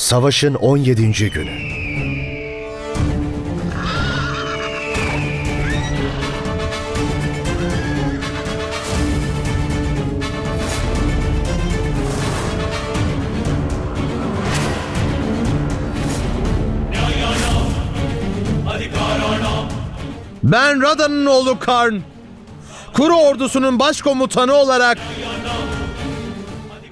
Savaşın 17. günü. Ben Rada'nın oğlu Karn. Kuru ordusunun başkomutanı olarak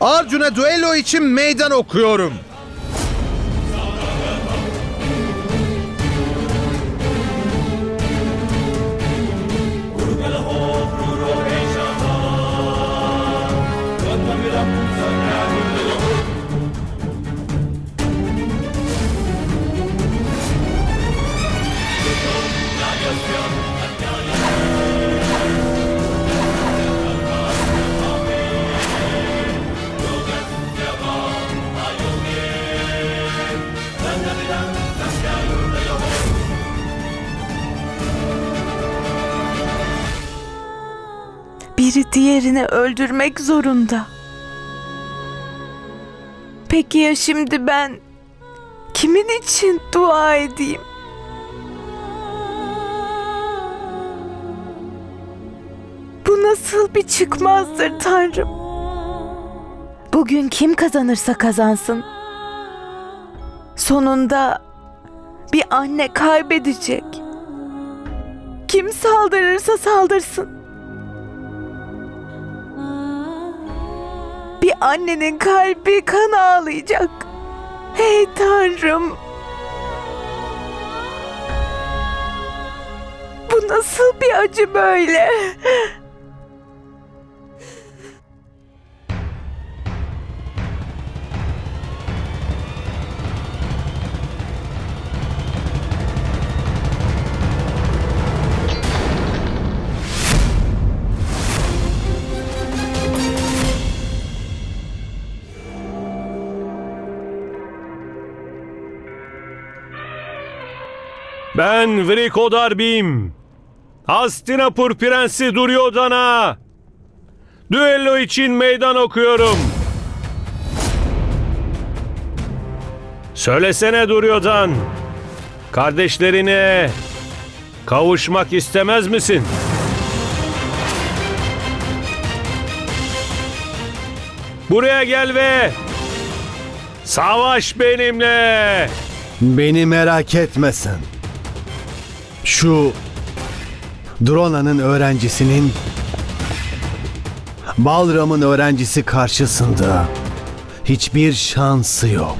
Arjun'a düello için meydan okuyorum. Diğerini öldürmek zorunda. Peki ya şimdi ben kimin için dua edeyim? Bu nasıl bir çıkmazdır Tanrım? Bugün kim kazanırsa kazansın. Sonunda bir anne kaybedecek. Kim saldırırsa saldırsın. Annenin kalbi kan ağlayacak. Hey Tanrım. Bu nasıl bir acı böyle? Ben Vrikodarbim. Hastinapur Prensi Duryodhan'a. Düello için meydan okuyorum. Söylesene Duryodhan. Kardeşlerine kavuşmak istemez misin? Buraya gel ve savaş benimle. Beni merak etmesin. Şu Drona'nın öğrencisinin Balram'ın öğrencisi karşısında hiçbir şansı yok.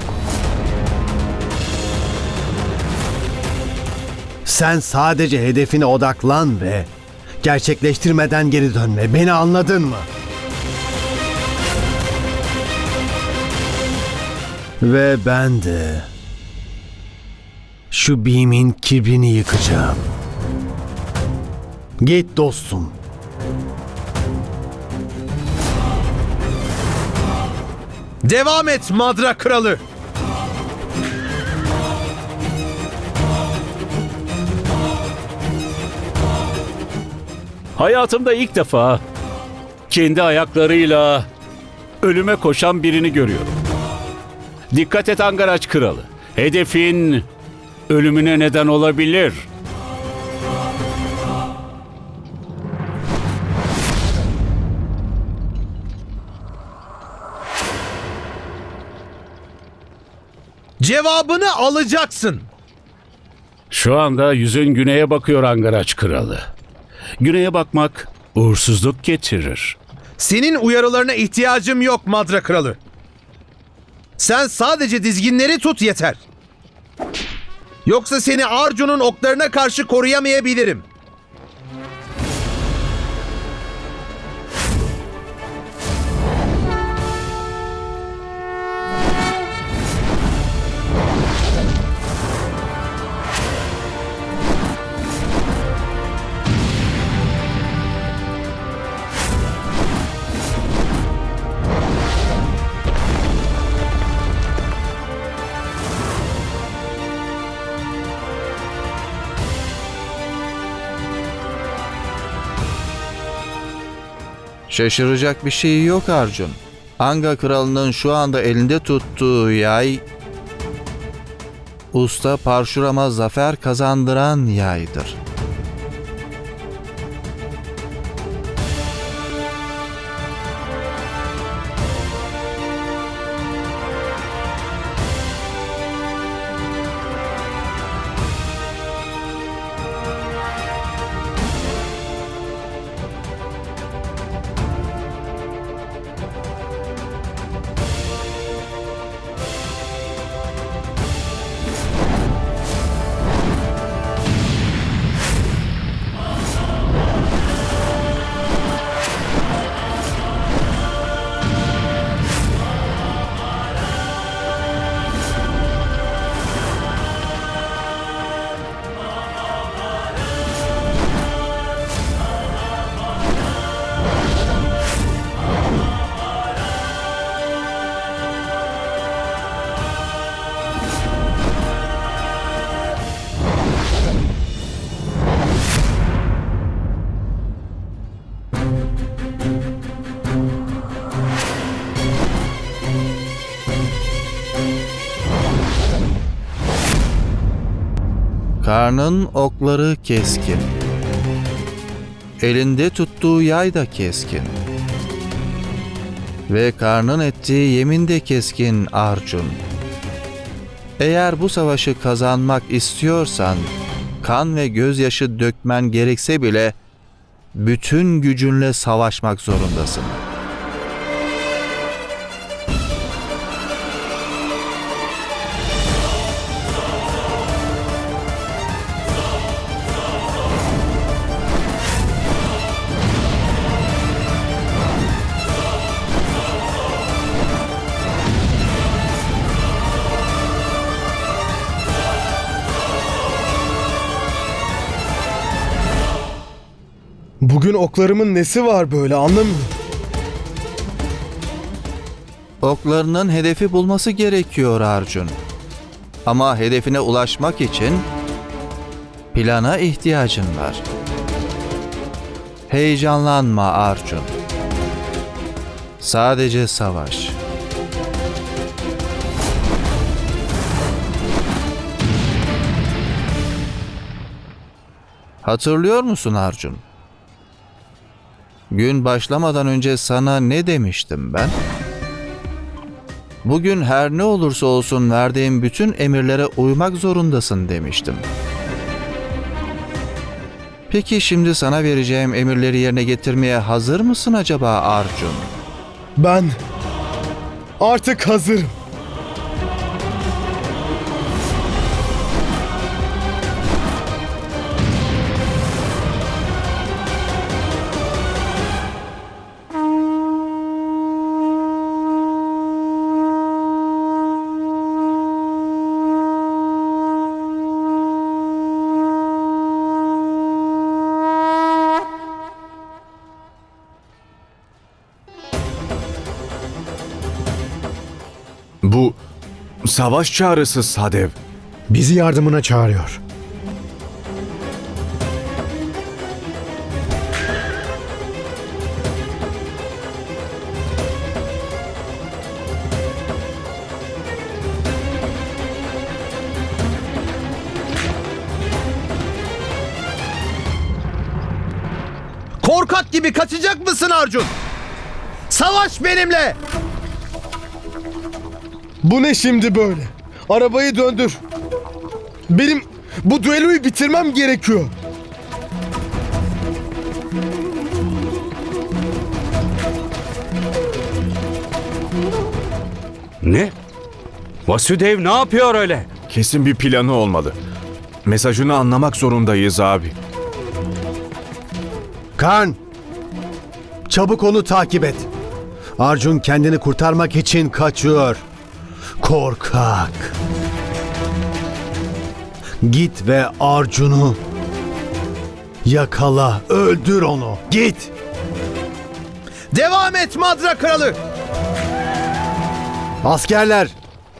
Sen sadece hedefine odaklan ve gerçekleştirmeden geri dönme. Beni anladın mı? Ve ben de şu Bim'in kibrini yıkacağım. Git dostum. Devam et Madra Kralı. Hayatımda ilk defa kendi ayaklarıyla ölüme koşan birini görüyorum. Dikkat et Angaraç Kralı. Hedefin ölümüne neden olabilir. Cevabını alacaksın. Şu anda yüzün güneye bakıyor Angaraç Kralı. Güneye bakmak uğursuzluk getirir. Senin uyarılarına ihtiyacım yok Madra Kralı. Sen sadece dizginleri tut yeter. Yoksa seni Arjun'un oklarına karşı koruyamayabilirim. Şaşıracak bir şey yok Arjun. Anga kralının şu anda elinde tuttuğu yay Usta Parşurama zafer kazandıran yaydır.'' Karnın okları keskin. Elinde tuttuğu yay da keskin. Ve karnın ettiği yemin de keskin Arjun. Eğer bu savaşı kazanmak istiyorsan, kan ve gözyaşı dökmen gerekse bile bütün gücünle savaşmak zorundasın. Bugün oklarımın nesi var böyle anlamıyorum. Oklarının hedefi bulması gerekiyor Arjun. Ama hedefine ulaşmak için plana ihtiyacın var. Heyecanlanma Arjun. Sadece savaş. Hatırlıyor musun Arjun? Gün başlamadan önce sana ne demiştim ben? Bugün her ne olursa olsun verdiğim bütün emirlere uymak zorundasın demiştim. Peki şimdi sana vereceğim emirleri yerine getirmeye hazır mısın acaba Arjun? Ben artık hazırım. Bu savaş çağrısı Sadev. Bizi yardımına çağırıyor. Korkak gibi kaçacak mısın Arjun? Savaş benimle! Bu ne şimdi böyle? Arabayı döndür. Benim bu düelloyu bitirmem gerekiyor. Ne? Vasüdev ne yapıyor öyle? Kesin bir planı olmalı. Mesajını anlamak zorundayız abi. Karn! Çabuk onu takip et. Arjun kendini kurtarmak için kaçıyor. Korkak. Git ve Arjun'u yakala, öldür onu. Git. Devam et Madra Kralı! Askerler,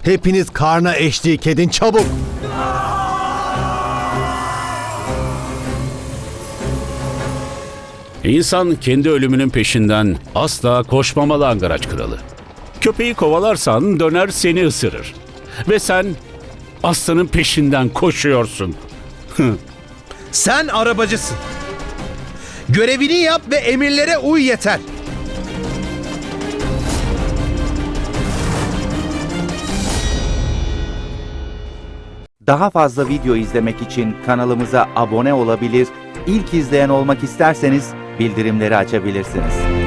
hepiniz karna eşlik edin çabuk. İnsan kendi ölümünün peşinden asla koşmamalı Angaraç Kralı. Köpeği kovalarsan döner seni ısırır. Ve sen aslanın peşinden koşuyorsun. Sen arabacısın. Görevini yap ve emirlere uy yeter. Daha fazla video izlemek için kanalımıza abone olabilir, ilk izleyen olmak isterseniz bildirimleri açabilirsiniz.